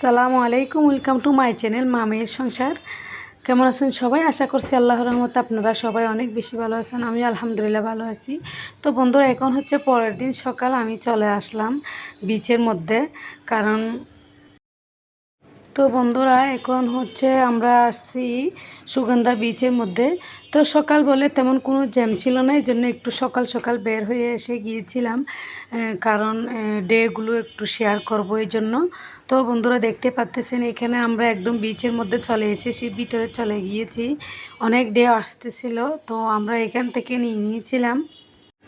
সালামু আলাইকুম welcome to my channel মামের সংসার। কেমন আছেন সবাই? আশা করছি আল্লাহ রহমতে আপনারা সবাই অনেক বেশি ভালো আছেন আমি আলহামদুলিল্লাহ ভালো আছি। তো বন্ধুরা, এখন হচ্ছে পরের দিন সকাল, আমি চলে আসলাম বিচের মধ্যে, কারণ তো বন্ধুরা, এখন হচ্ছে আমরা আসছি সুগন্ধা বিচের মধ্যে। তো সকাল বলে তেমন কোনো জ্যাম ছিল না, এই জন্য একটু সকাল সকাল বের হয়ে এসে গিয়েছিলাম কারণ ডেগুলো একটু শেয়ার করব এই জন্য। তো বন্ধুরা দেখতে পাচ্তেছেন, এখানে আমরা একদম বিচের মধ্যে চলে এসেছি ভিতরে চলে গিয়েছি। অনেক ডে আসতেছিল, তো আমরা এখান থেকে নিয়ে নিয়েছিলাম।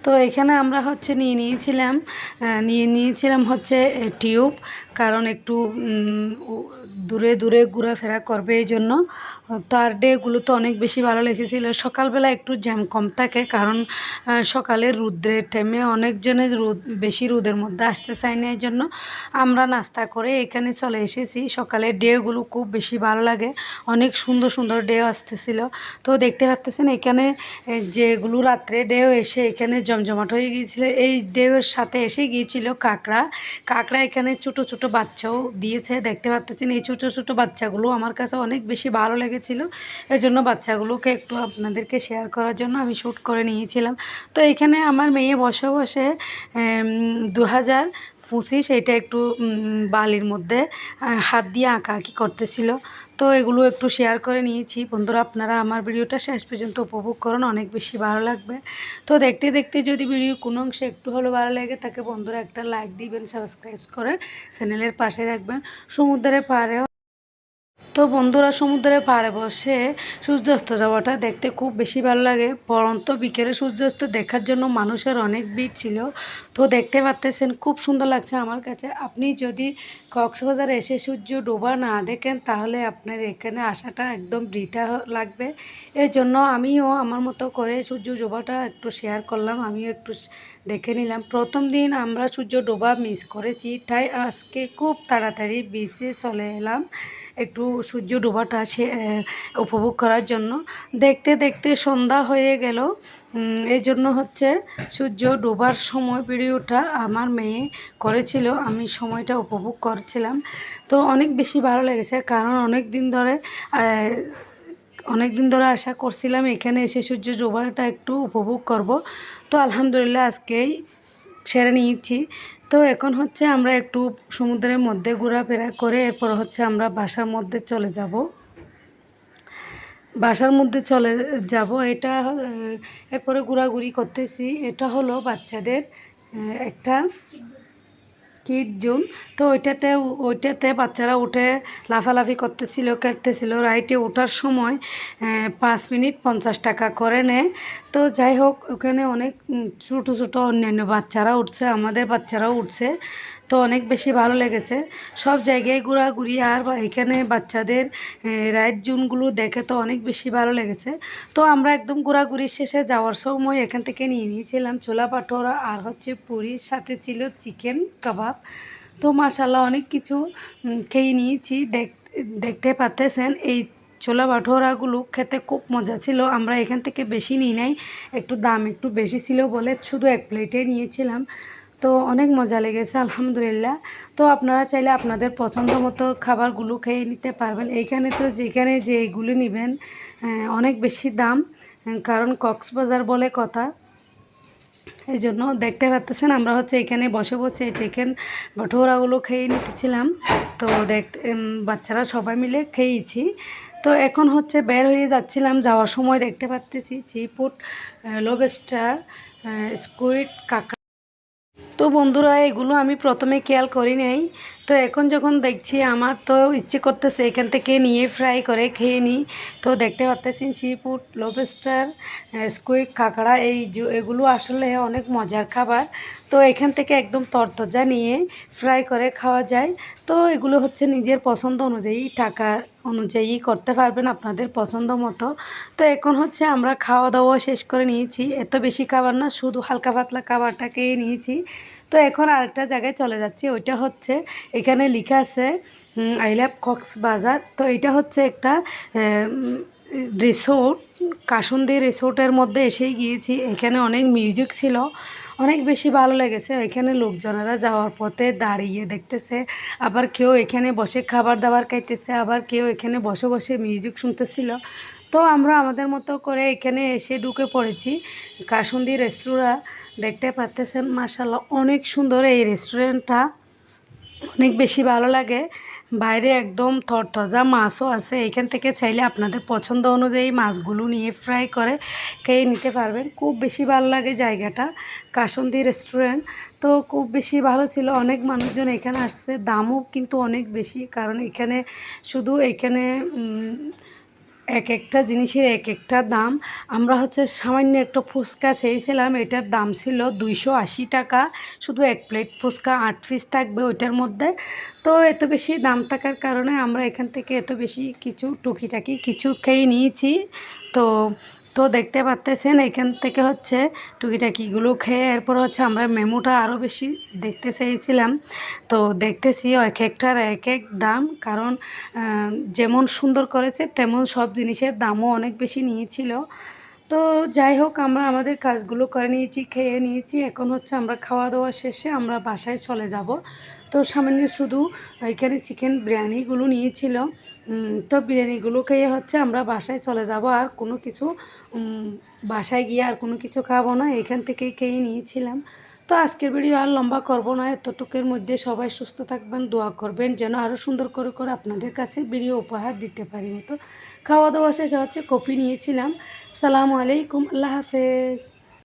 তো এখানে আমরা হচ্ছে নিয়ে নিয়েছিলাম নিয়ে নিয়েছিলাম হচ্ছে টিউব। কারণ একটু দূরে দূরে ঘোরাফেরা করবে এই জন্য। তার ডেগুলো তো অনেক বেশি ভালো লেগেছিল। সকালবেলা একটু জ্যাম কম থাকে কারণ সকালে রুদ্রের টাইমে অনেকজনের রোদ, বেশি রোদের মধ্যে আসতে চায় না এই জন্য। আমরা নাস্তা করে এখানে চলে এসেছি। সকালে ডেগুলো খুব বেশি ভালো লাগে। অনেক সুন্দর সুন্দর ডে আসতেছিল। তো দেখতে পাচ্তেছেন এখানে যেগুলো রাত্রে ডেও এসে এখানে জমজমাট হয়ে গিয়েছিল। এই ডেউয়ের সাথে এসে গিয়েছিল কাঁকড়া। কাঁকড়া এখানে ছোটো ছোটো বাচ্চাও দিয়েছে। দেখতে পাচ্ছেন, এই ছোটো ছোটো বাচ্চাগুলো আমার কাছে অনেক বেশি ভালো লেগেছিলো। এই জন্য বাচ্চাগুলোকে একটু আপনাদেরকে শেয়ার করার জন্য আমি শ্যুট করে নিয়েছিলাম। তো এখানে আমার মেয়ে বসে বসে দু হাজার পঁচিশ সেইটা একটু বালির মধ্যে হাত দিয়ে আঁকা আঁকি করতেছিল। তো এগুলো একটু শেয়ার করে নিয়েছি। বন্ধুরা, আপনারা আমার ভিডিওটা শেষ পর্যন্ত উপভোগ করুন, অনেক বেশি ভালো লাগবে। তো দেখতে দেখতে যদি ভিডিওর কোনো অংশে একটু হলেও ভালো লাগে, তাকে বন্ধুরা একটা লাইক দিবেন সাবস্ক্রাইব করে চ্যানেলের পাশে রাখবেন সমুদ্রের পাড়েও তো বন্ধুরা সমুদ্রের পাড়ে বসে সূর্যাস্ত যাওয়াটা দেখতে খুব বেশি ভালো লাগে। পরন্ত বিকেলে সূর্যাস্ত দেখার জন্য মানুষের অনেক ভিড় ছিল। তো দেখতে পাচ্তেছেন খুব সুন্দর লাগছে আমার কাছে। আপনি যদি কক্সবাজার এসে সূর্য ডোবা না দেখেন, তাহলে আপনার এখানে আসাটা একদম বৃথা লাগবে। এই জন্য আমিও আমার মতো করে সূর্য ডোবাটা একটু শেয়ার করলাম, আমিও একটু দেখে নিলাম। প্রথম দিন আমরা সূর্য ডোবা মিস করেছি, তাই আজকে খুব তাড়াতাড়ি বিচে চলে এলাম। একটু সূর্য ডোবাটা সে উপভোগ করার জন্য। দেখতে দেখতে সন্ধ্যা হয়ে গেল। এই জন্য হচ্ছে সূর্য ডোবার সময় ভিডিওটা আমার মেয়ে করেছিল। আমি সময়টা উপভোগ করছিলাম। তো অনেক বেশি ভালো লেগেছে। কারণ অনেক দিন ধরে অনেক দিন ধরে আশা করছিলাম এখানে এসে সূর্য ডোবাটা একটু উপভোগ করব। তো আলহামদুলিল্লাহ আজকেই সেরে নিয়েছি। তো এখন হচ্ছে আমরা একটু সমুদ্রের মধ্যে ঘোরাফেরা করে এরপর হচ্ছে আমরা বাসার মধ্যে চলে যাব। বাসার মধ্যে চলে যাব, এটা, এরপরে ঘোরাঘুরি করতেছি। এটা হলো বাচ্চাদের একটা কিড জোন তো ওইটাতে ওইটাতে বাচ্চারা উঠে লাফালাফি করতেছিল, কাটতেছিল। রাইটে ওঠার সময় পাঁচ মিনিট পঞ্চাশ টাকা করে নেয়। তো যাই হোক, ওখানে অনেক ছোটো ছোটো অন্যান্য বাচ্চারা উঠছে, আমাদের বাচ্চারাও উঠছে। তো অনেক বেশি ভালো লেগেছে। সব জায়গায় ঘোরাঘুরি আর এখানে বাচ্চাদের রাইড জোনগুলো দেখে তো অনেক বেশি ভালো লেগেছে। তো আমরা একদম ঘোরাঘুরি শেষে যাওয়ার সময় এখান থেকে নিয়ে নিয়েছিলাম ছোলা পাটোরা আর হচ্ছে পুরীর সাথে ছিল চিকেন কাবাব। তো মাসাল্লাহ অনেক কিছু খেয়ে নিয়েছি। দেখ, দেখতে পাচ্তেছেন এই ছোলা ভাটোরাগুলো খেতে খুব মজা ছিল। আমরা এখান থেকে বেশি নিই নাই, একটু দাম একটু বেশি ছিল বলে শুধু এক প্লেটে নিয়েছিলাম। তো অনেক মজা লেগেছে আলহামদুলিল্লাহ। তো আপনারা চাইলে আপনাদের পছন্দ মতো খাবারগুলো খেয়ে নিতে পারবেন। এইখানে তো যেখানে যেইগুলো নেবেন অনেক বেশি দাম কারণ কক্সবাজার বলে কথা। এই জন্য দেখতে পাচ্তেছেন আমরা হচ্ছে এখানে বসে বসে চিকেন ভটোরাগুলো খেয়ে নিতেছিলাম। তো উম, বাচ্চারা সবাই মিলে খেয়েছি। তো এখন হচ্ছে বের হয়ে যাচ্ছিলাম যাওয়ার সময় দেখতে পাচ্তেছি চিপুট লোবেস্টার স্কুইড কাঁকড়া। তো বন্ধুরা এগুলো আমি প্রথমে খেয়াল করি নাই। তো এখন যখন দেখছি আমার তো ইচ্ছে করতেছে এখান থেকে নিয়ে ফ্রাই করে খেয়ে নিই তো দেখতে পাচ্ছেন চিপুট লোবেস্টার স্কুইক কাঁকড়া, এই এগুলো আসলে অনেক মজার খাবার। তো এখান থেকে একদম তরতজা নিয়ে ফ্রাই করে খাওয়া যায়। তো এগুলো হচ্ছে নিজের পছন্দ অনুযায়ী, টাকা অনুযায়ী করতে পারবেন আপনাদের পছন্দ মতো। তো এখন হচ্ছে আমরা খাওয়া দাওয়া শেষ করে নিয়েছি। এত বেশি খাবার না, শুধু হালকা পাতলা খাবারটা খেয়ে নিয়েছি। তো এখন আরেকটা জায়গায় চলে যাচ্ছি, ওইটা হচ্ছে এখানে লেখা আছে আই লাভ কক্সবাজার। তো এটা হচ্ছে একটা রিসোর্ট কাসুন্দি রিসোর্টের মধ্যে এসেই গিয়েছি। এখানে অনেক মিউজিক ছিল, অনেক বেশি ভালো লেগেছে। এখানে লোকজনেরা যাওয়ার পথে দাঁড়িয়ে দেখতেছে, আবার কেউ এখানে বসে খাবার দাবার খাইতেছে, আবার কেউ এখানে বসে বসে মিউজিক শুনতেছিল। তো আমরা আমাদের মতো করে এখানে এসে ঢুকে পড়েছি, কাসুন্দি রেস্তোরাঁ দেখতে পারতেছেন মার্শাল্লাহ অনেক সুন্দর এই রেস্টুরেন্টটা অনেক বেশি ভালো লাগে। বাইরে একদম তরতাজা মাছও আছে। এখান থেকে চাইলে আপনাদের পছন্দ অনুযায়ী মাছগুলো নিয়ে ফ্রাই করে খেয়ে নিতে পারবেন। খুব বেশি ভালো লাগে জায়গাটা, কাসন্দি রেস্টুরেন্ট তো খুব বেশি ভালো ছিল। অনেক মানুষজন এখানে আসছে। দামও কিন্তু অনেক বেশি। কারণ এখানে শুধু এখানে এক একটা জিনিসের এক একটা দাম। আমরা হচ্ছে সামান্য একটা ফুচকা চেয়েছিলাম, এটার দাম ছিল দুইশো আশি টাকা। শুধু এক প্লেট ফুচকা আট পিস থাকবে ওইটার মধ্যে। তো এত বেশি দাম থাকার কারণে আমরা এখান থেকে এত বেশি কিছু টুকিটাকি কিছু খেয়ে নিয়েছি। তো তো দেখতে পারতেছেন এখান থেকে হচ্ছে টুকিটাকিগুলো খেয়ে এরপর হচ্ছে আমরা মেমোটা আরও বেশি দেখতে চেয়েছিলাম। তো দেখতেছি এক একটার এক এক দাম, কারণ যেমন সুন্দর করেছে তেমন সব জিনিসের দামও অনেক বেশি নিয়েছিল। তো যাই হোক, আমরা আমাদের কাজগুলো করে নিয়েছি, খেয়ে নিয়েছি। এখন হচ্ছে আমরা খাওয়া দাওয়া শেষে আমরা বাসায় চলে যাব। তো সামান্য শুধু এখানে চিকেন বিরিয়ানিগুলো নিয়েছিল। তো বিরিয়ানিগুলো খেয়ে হচ্ছে আমরা বাসায় চলে যাব আর কোনো কিছু বাসায় গিয়ে আর কোনো কিছু খাব না। এখান থেকেই খেয়ে নিয়েছিলাম। তো আজকের ভিডিও আর লম্বা করব না, এতটুকের মধ্যে সবাই সুস্থ থাকবেন, দোয়া করবেন, যেন আরও সুন্দর করে করে আপনাদের কাছে ভিডিও উপহার দিতে পারি। মতো খাওয়া দাওয়া শেষে হচ্ছে কপি নিয়েছিলাম। সালামু আলাইকুম, আল্লাহ হাফেজ।